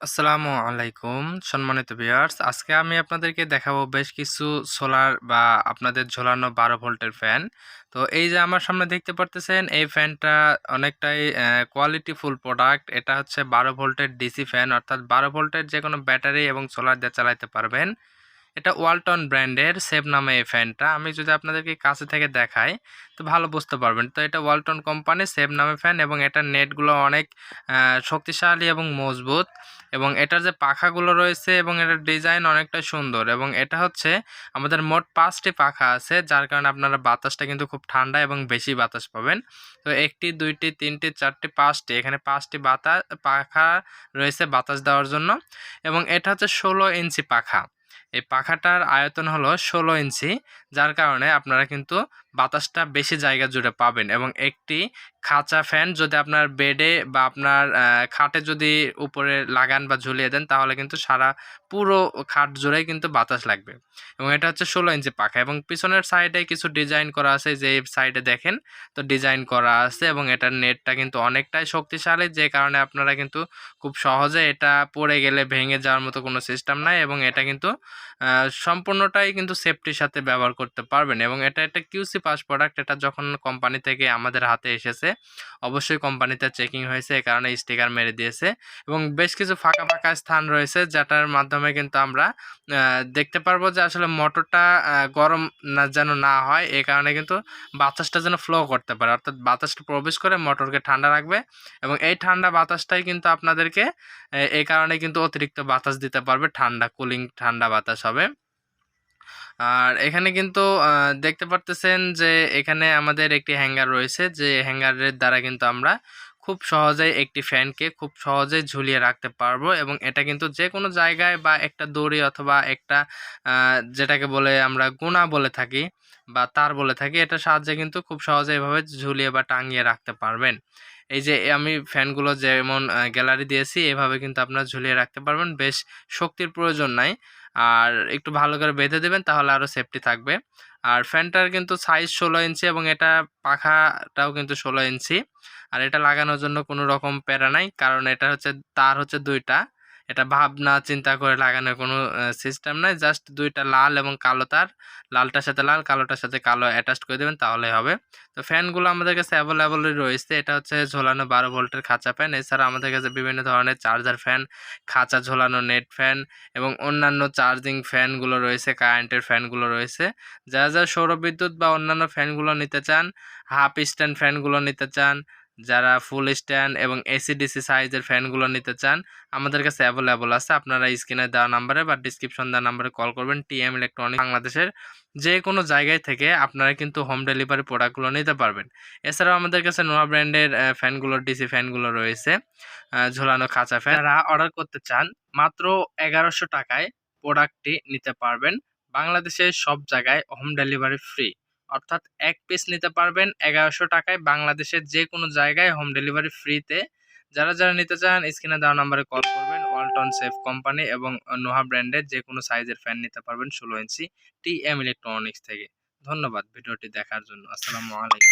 আসসালামু আলাইকুম, সম্মানিত ভিউয়ার্স। আজকে আমি আপনাদেরকে দেখাবো বেশ কিছু সোলার বা আপনাদের ঝোলানো বারো ভোল্টের ফ্যান। তো এই যে আমার সামনে দেখতে পারতেছেন, এই ফ্যানটা অনেকটাই কোয়ালিটি ফুল প্রোডাক্ট এটা হচ্ছে বারো ভোল্টের ডিসি ফ্যান অর্থাৎ বারো ভোল্টের যে কোনো ব্যাটারি এবং সোলার দিয়ে চালাতে পারবেন। এটা ওয়ালটন ব্র্যান্ডের, সেভ নামে এই ফ্যানটা। আমি যদি আপনাদেরকে কাছে থেকে দেখাই, তো ভালো বুঝতে পারবেন। তো এটা ওয়ালটন কোম্পানি সেভ নামে ফ্যান এবং এটার নেটগুলো অনেক শক্তিশালী এবং মজবুত। এবং এটার যে পাখাগুলো রয়েছে এবং এটার ডিজাইন অনেকটা সুন্দর এবং এটা হচ্ছে আমাদের মোট পাঁচটি পাখা আছে, যার কারণে আপনারা বাতাসটা কিন্তু খুব ঠান্ডা এবং বেশি বাতাস পাবেন। তো একটি, দুইটি, তিনটি, চারটি, পাঁচটি, এখানে পাঁচটি বাতাস পাখা রয়েছে বাতাস দেওয়ার জন্য এবং এটা হচ্ছে ষোলো ইঞ্চি পাখা। এই পাখাটার আয়তন হলো ষোলো ইঞ্চি, যার কারণে আপনারা কিন্তু বাতাসটা বেশি জায়গা জুড়ে পাবেন এবং একটি খাঁচা ফ্যান যদি আপনার বেডে বা আপনার খাটে যদি উপরে লাগান বা ঝুলিয়ে দেন, তাহলে কিন্তু সারা পুরো খাট জুড়েই কিন্তু বাতাস লাগবে। এবং এটা হচ্ছে ষোলো ইঞ্চি পাখা এবং পিছনের সাইডে কিছু ডিজাইন করা আছে, যে সাইডে দেখেন তো ডিজাইন করা আছে এবং এটার নেটটা কিন্তু অনেকটাই শক্তিশালী, যে কারণে আপনারা কিন্তু খুব সহজে এটা পড়ে গেলে ভেঙে যাওয়ার মতো কোনো সিস্টেম নাই এবং এটা কিন্তু সম্পূর্ণটাই কিন্তু সেফটির সাথে ব্যবহার করতে পারবেন এবং এটা একটা কিউসি পাস প্রোডাক্ট এটা যখন কোম্পানি থেকে আমাদের হাতে এসেছে, অবশ্যই কোম্পানিতে চেকিং হয়েছে, এ কারণে স্টিকার মেরে দিয়েছে এবং বেশ কিছু ফাঁকা ফাঁকা স্থান রয়েছে যেটার মাধ্যমে কিন্তু আমরা দেখতে পারব যে আসলে মোটরটা গরম না যেন না হয়, এ কারণে কিন্তু বাতাসটা যেন ফ্লো করতে পারে। অর্থাৎ বাতাসটা প্রবেশ করে মোটরকে ঠান্ডা রাখবে এবং এই ঠান্ডা বাতাসটাই কিন্তু আপনাদেরকে এই কারণে কিন্তু অতিরিক্ত বাতাস দিতে পারবে, ঠান্ডা কুলিং ঠান্ডা বাতাস হবে। আর এখানে কিন্তু দেখতে পারতেছেন যে এখানে আমাদের একটি হ্যাঙ্গার রয়েছে, যে হ্যাঙ্গারের দ্বারা কিন্তু আমরা খুব সহজেই একটি ফ্যানকে খুব সহজেই ঝুলিয়ে রাখতে পারব এবং এটা কিন্তু যে কোনো জায়গায় বা একটা দড়ি অথবা একটা যেটাকে বলে আমরা গুণা বলে থাকি বা তার বলে থাকি, এটা সাহায্যে কিন্তু খুব সহজে এভাবে ঝুলিয়ে বা টাঙিয়ে রাখতে পারবেন। এই যে আমি ফ্যানগুলো যেমন গ্যালারি দিয়েছি, এভাবে কিন্তু আপনারা ঝুলিয়ে রাখতে পারবেন, বেশ শক্তির প্রয়োজন নাই। আর একটু ভালো করে বেঁধে দেবেন, তাহলে আরও সেফটি থাকবে। আর ফ্যানটার কিন্তু সাইজ ষোলো ইঞ্চি এবং এটা পাখাটাও কিন্তু ষোলো ইঞ্চি আর এটা লাগানোর জন্য কোনো রকম প্যারা নাই, কারণ এটা হচ্ছে, তার হচ্ছে দুইটা। এটা ভাবনা, চিন্তা করে লাগানোর কোনো সিস্টেম নাই। জাস্ট দুইটা লাল এবং কালো তার। লালটার সাথে লাল, কালোটার সাথে কালো অ্যাটাচ করে দেবেন, তাহলেই হবে। তো ফ্যানগুলো আমাদের কাছে অ্যাভেলেবলই রয়েছে। এটা হচ্ছে ঝোলানো বারো ভোল্টের খাঁচা ফ্যান এছাড়া আমাদের কাছে বিভিন্ন ধরনের চার্জার ফ্যান খাঁচা ঝোলানো নেট ফ্যান এবং অন্যান্য চার্জিং ফ্যানগুলো রয়েছে কারেন্টের ফ্যানগুলো রয়েছে। যারা যারা সৌরবিদ্যুৎ বা অন্যান্য ফ্যানগুলো নিতে চান হাফ স্ট্যান্ড ফ্যানগুলো নিতে চান যারা ফুল স্ট্যান্ড এবং এসিডিসি সাইজের ফ্যানগুলো নিতে চান, আমাদের কাছে অ্যাভেলেবল আছে। আপনারা স্ক্রিনে দেওয়া নাম্বারে বা ডিসক্রিপশন দেওয়া নাম্বারে কল করবেন। টিএম ইলেকট্রনিক বাংলাদেশের যে কোনো জায়গায় থেকে আপনারা কিন্তু হোম ডেলিভারি প্রোডাক্টগুলো নিতে পারবেন। এছাড়াও আমাদের কাছে নোয়া ব্র্যান্ডের ফ্যানগুলো ডিসি ফ্যানগুলো রয়েছে ঝোলানো খাঁচা ফ্যান। অর্ডার করতে চান, মাত্র এগারোশো টাকায় প্রোডাক্টটি নিতে পারবেন। বাংলাদেশের সব জায়গায় হোম ডেলিভারি ফ্রি অর্থাৎ এক পিস নিতে পারবেন এগারোশো টাকায় বাংলাদেশের যে কোনো জায়গায় হোম ডেলিভারি ফ্রিতে যারা যারা নিতে চান স্ক্রিনে দেওয়া নাম্বারে কল করবেন। ওয়ালটন সেফ কোম্পানি এবং নোহা ব্র্যান্ডের যে কোনো সাইজের ফ্যান নিতে পারবেন ষোলো ইঞ্চি টি এম ইলেকট্রনিক্স থেকে। ধন্যবাদ ভিডিওটি দেখার জন্য। আসসালামু আলাইকুম।